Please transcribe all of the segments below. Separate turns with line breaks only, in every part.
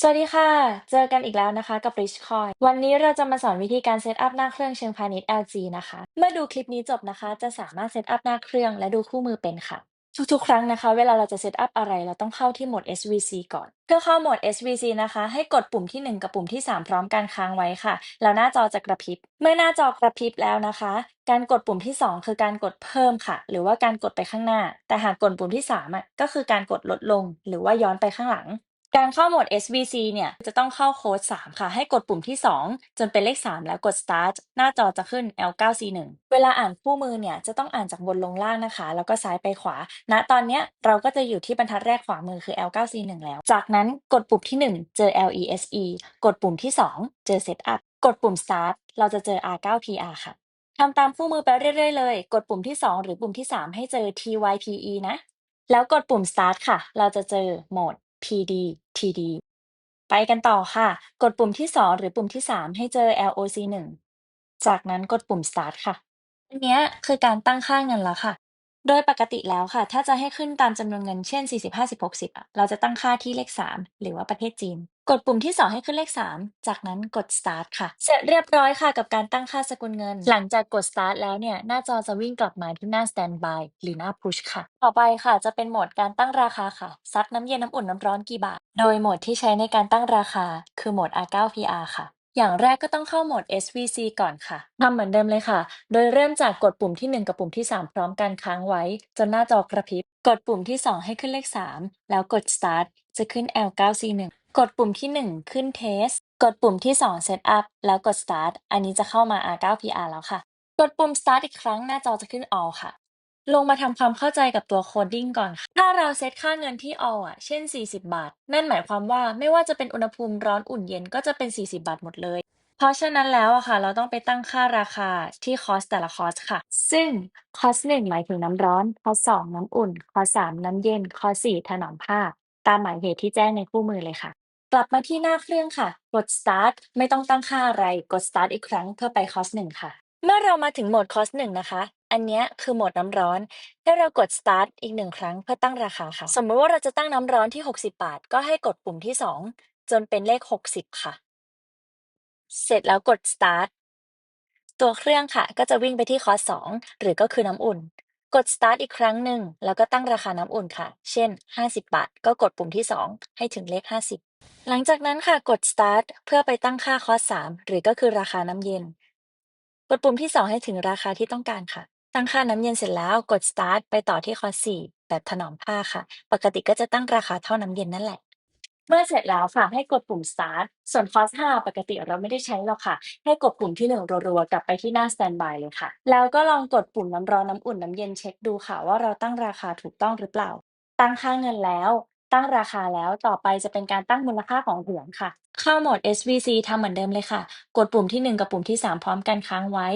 สวัสดีค่ะ เจอกันอีกแล้วนะคะกับ Rich Coin วันนี้เราจะมาสอนวิธีการเซตอัพหน้าเครื่องเชิงพาณิชย์ LG นะคะ เมื่อดูคลิปนี้จบนะคะ จะสามารถเซตอัพหน้าเครื่องและดูคู่มือเป็นค่ะ ทุกๆ ครั้งนะคะ เวลาเราจะเซตอัพอะไร เราต้องเข้าที่โหมด SVC ก่อน เพื่อเข้าโหมด SVC นะคะ ให้กดปุ่มที่ 1 กับปุ่มที่ 3 พร้อมกันค้างไว้ค่ะ แล้วหน้าจอจะกระพริบ เมื่อหน้าจอกระพริบแล้วนะคะ การกดปุ่มที่ 2 คือการกดเพิ่มค่ะ หรือว่าการกดไปข้างหน้า แต่หากกดปุ่มที่3อะก็คือการกดลดลง หรือว่าย้อนไปข้างหลัง การเข้าโหมด SVC เนี่ยจะต้องเข้าโค้ด 3 ค่ะ ให้กดปุ่มที่ 2 จนเป็นเลข 3 แล้วกด start หน้าจอจะขึ้น L9C1 เวลาอ่านคู่มือเนี่ยจะต้องอ่านจากบนลงล่างนะคะ แล้วก็ซ้ายไปขวา ณ ตอนเนี้ยเราก็จะอยู่ที่บรรทัดแรกขวามือคือ L9C1 แล้ว จากนั้นกดปุ่มที่ 1 เจอ LESE กดปุ่มที่ 2 เจอ setup กดปุ่ม start เราจะเจอ R9PR ค่ะทำตามคู่มือไปเรื่อยๆเลย กดปุ่มที่ 2 หรือปุ่มที่ 3 ให้เจอ TYPE นะ แล้วกดปุ่ม start ค่ะ เราจะเจอโหมด PD TD ไปกันต่อค่ะ กดปุ่มที่ 2 หรือปุ่มที่ 3 ให้เจอ LOC1 จากนั้นกดปุ่ม start ค่ะ อันเนี้ยคือการตั้งค่าเงินแล้วค่ะ โดยปกติแล้วค่ะ ถ้าจะให้ขึ้นตามจำนวนเงิน เช่น 40 50 60อะเราจะตั้งค่าที่เลข 3 หรือว่าประเทศจีน กดปุ่มที่ 2 ให้ขึ้นเลข 3 จากนั้นกด start ค่ะ เสร็จเรียบร้อยค่ะกับการตั้งค่าสกุลเงิน หลังจากกด start แล้วเนี่ย หน้าจอจะวิ่งกลับมาที่หน้า standby หรือหน้า push ค่ะ ต่อไปค่ะ จะเป็นโหมดการตั้งราคาค่ะ ซักน้ำเย็นน้ำอุ่นน้ำร้อนกี่บาท โดยโหมดที่ใช้ในการตั้งราคา คือโหมด R9PR ค่ะ อย่างแรกก็ต้องเข้าโหมด SVC ก่อนค่ะทำเหมือนเดิมเลยค่ะ โดยเริ่มจากกดปุ่มที่ 1 กับปุ่มที่ 3 พร้อมกันค้างไว้ จนหน้าจอกระพริบ กดปุ่มที่ 2 ให้ขึ้นเลข 3 แล้วกด start จะขึ้น L9C1 กดปุ่มที่ 1 ขึ้น test กดปุ่มที่ 2 setup แล้วกด start อันนี้จะเข้ามา R9PR แล้วค่ะ กดปุ่ม start อีกครั้งหน้าจอจะขึ้น all ค่ะ ลงมาทำความเข้าใจกับตัวโคดดิ้งก่อนค่ะ ถ้าเราเซตค่าเงินที่ all อะ เช่น 40 บาท นั่นหมายความว่าไม่ว่าจะเป็นอุณหภูมิร้อนอุ่นเย็นก็จะเป็น 40 บาทหมดเลย เพราะฉะนั้นแล้วอะค่ะ เราต้องไปตั้งค่าราคาที่คอสแต่ละคอสค่ะ ซึ่งคอสหนึ่งหมายถึงน้ำร้อนคอสสองน้ำอุ่นคอสสามน้ำเย็นคอสสี่ถนอมผ้า ตามหมายเหตุที่แจ้งในคู่มือเลยค่ะ กลับมาที่หน้าเครื่องค่ะ กด start ไม่ต้องตั้งค่าอะไรกด start อีกครั้งเพื่อไปคอสหนึ่งค่ะ เมื่อเรามาถึงโหมดคอสหนึ่งนะคะ อันเนี้ยคือโหมดน้ำร้อน ให้เรากด start อีกหนึ่งครั้งเพื่อตั้งราคาค่ะ สมมติว่าเราจะตั้งน้ำร้อนที่ 60 บาท ก็ให้กดปุ่มที่ 2 จนเป็นเลข 60 ค่ะ เสร็จแล้วกด start ตัวเครื่องค่ะ ก็จะวิ่งไปที่คอร์ส2หรือก็คือน้ำอุ่น กด start อีกครั้งหนึ่ง แล้วก็ตั้งราคาน้ำอุ่นค่ะ เช่น 50 บาท ก็กดปุ่มที่ 2 ให้ถึงเลข 50 หลังจากนั้นค่ะกด start เพื่อไปตั้งค่าคอร์ส3หรือก็คือราคาน้ำเย็น กดปุ่มที่ 2 ให้ถึงราคาที่ต้องการค่ะ ตั้งค่าน้ำเย็นเสร็จแล้วกด start ไปต่อที่คอร์ส4แบบถนอมผ้าค่ะ ปกติก็จะตั้งราคาเท่าน้ำเย็นนั่นแหละ เมื่อเสร็จแล้วค่ะ ให้กดปุ่ม start ส่วนคอร์ส5ปกติเราไม่ได้ใช้หรอกค่ะ ให้กดปุ่มที่ 1 รัวๆ กลับไปที่หน้า standby เลยค่ะ แล้วก็ลองกดปุ่มน้ำร้อนน้ำอุ่นน้ำเย็นเช็คดูค่ะ ว่าเราตั้งราคาถูกต้องหรือเปล่า ตั้งค่าเงินแล้ว ตั้งราคาแล้ว ต่อไปจะเป็นการตั้งมูลค่าของเหรียญค่ะ เข้าโหมด SVC ทำเหมือนเดิมเลยค่ะ กดปุ่มที่ 1 กับปุ่มที่ 3 พร้อมกันค้างไว้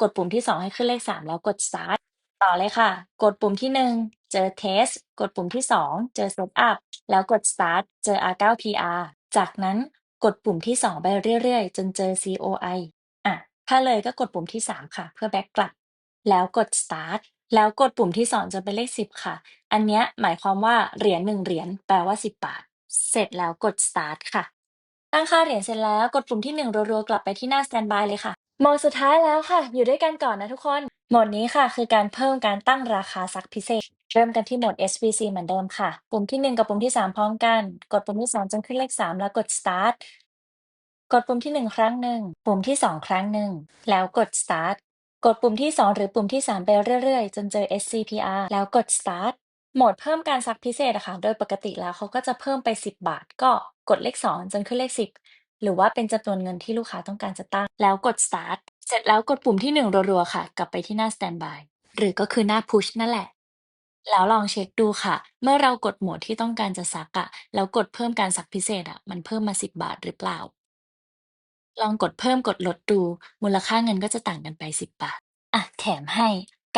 กดปุ่มที่ 2 ให้ขึ้นเลข 3 แล้วกด start ต่อเลยค่ะ กดปุ่มที่ 1 เจอ test กดปุ่มที่ 2 เจอ setup แล้วกด start เจอ R9PR จากนั้นกดปุ่มที่ 2 ไปเรื่อยๆ จนเจอ COI อะ ถ้าเลยก็กดปุ่มที่ 3 ค่ะ เพื่อแบ็กกลับ แล้วกด start แล้วกดปุ่มที่2จนเป็นเลข10ค่ะ อันเนี้ยหมายความว่าเหรียญ1เหรียญแปลว่า10บาท เสร็จแล้วกด start ค่ะ ตั้งค่าเหรียญเสร็จแล้วกดปุ่มที่1รัวๆกลับไปที่หน้า standby เลยค่ะ โหมดสุดท้ายแล้วค่ะ อยู่ด้วยกันก่อนนะทุกคน โหมดนี้ค่ะ คือการเพิ่มการตั้งราคาซักพิเศษ เริ่มกันที่โหมด SVC เหมือนเดิมค่ะ ปุ่มที่1กับปุ่มที่3พร้อมกัน กดปุ่มที่2จนขึ้นเลข3แล้วกด start กดปุ่มที่1ครั้งหนึ่ง ปุ่มที่2ครั้งหนึ่ง แล้วกด start กดปุ่มที่ 2 หรือปุ่มที่ 3 ไปเรื่อยๆ จนเจอ SCPR แล้วกด start โหมดเพิ่มการซักพิเศษอะค่ะ โดยปกติแล้วเขาก็จะเพิ่มไป 10 บาท ก็กดเลข 2 จนขึ้นเลข 10 หรือว่าเป็นจำนวนเงินที่ลูกค้าต้องการจะตั้ง แล้วกด start เสร็จแล้วกดปุ่มที่ 1 รัวๆ ค่ะ กลับไปที่หน้า standby หรือก็คือหน้า push นั่นแหละ แล้วลองเช็คดูค่ะ เมื่อเรากดโหมดที่ต้องการจะซักอะแล้วกดเพิ่มการซักพิเศษอะมันเพิ่มมา 10 บาทหรือเปล่า ลองกดเพิ่มกดลดดู มูลค่าเงินก็จะต่างกันไป 10 บาท อะ แถมให้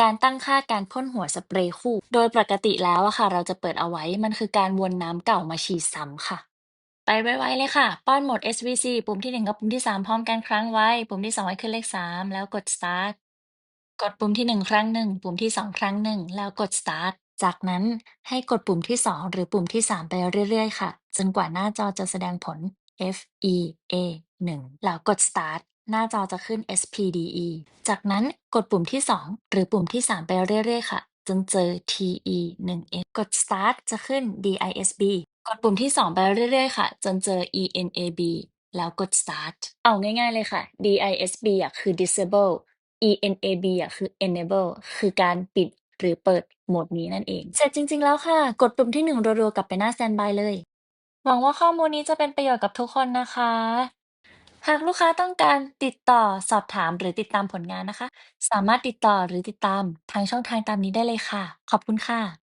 การตั้งค่าการพ่นหัวสเปรย์คู่ โดยปกติแล้วอะค่ะ เราจะเปิดเอาไว้ มันคือการวนน้ำเก่ามาฉีดซ้ำค่ะ ไปไวๆเลยค่ะ ป้อนโหมด SVC ปุ่มที่ 1 กับปุ่มที่ 3 พร้อมกันครั้งไว้ ปุ่มที่ 2 ให้ขึ้นเลข 3 แล้วกด start กดปุ่มที่ 1 ครั้งหนึ่งปุ่มที่ 2 ครั้งหนึ่งแล้วกด start จากนั้นให้กดปุ่มที่ 2 หรือปุ่มที่ 3 ไปเรื่อยๆ ค่ะ จนกว่าหน้าจอจะแสดงผล F E A 1แล้วกด Start หน้าจอจะขึ้น SPDE จากนั้นกดปุ่มที่ 2 หรือปุ่มที่ 3 ไปเรื่อยๆ ค่ะ จนเจอ TE 1 X กด Start จะขึ้น DISB กดปุ่มที่ 2 ไปเรื่อยๆ ค่ะ จนเจอ ENAB แล้วกด Start เอาง่ายๆเลยค่ะ DISB อะคือ Disable ENAB อะคือ Enable คือการปิดหรือเปิดโหมดนี้นั่นเอง เสร็จจริงๆแล้วค่ะ กดปุ่มที่ 1 รัวๆ กลับไปหน้า Standby เลย หวังว่าข้อมูลนี้จะเป็นประโยชน์กับทุกคนนะคะ หากลูกค้าต้องการติดต่อสอบถามหรือติดตามผลงานนะคะ สามารถติดต่อหรือติดตามทางช่องทางตามนี้ได้เลยค่ะ ขอบคุณค่ะ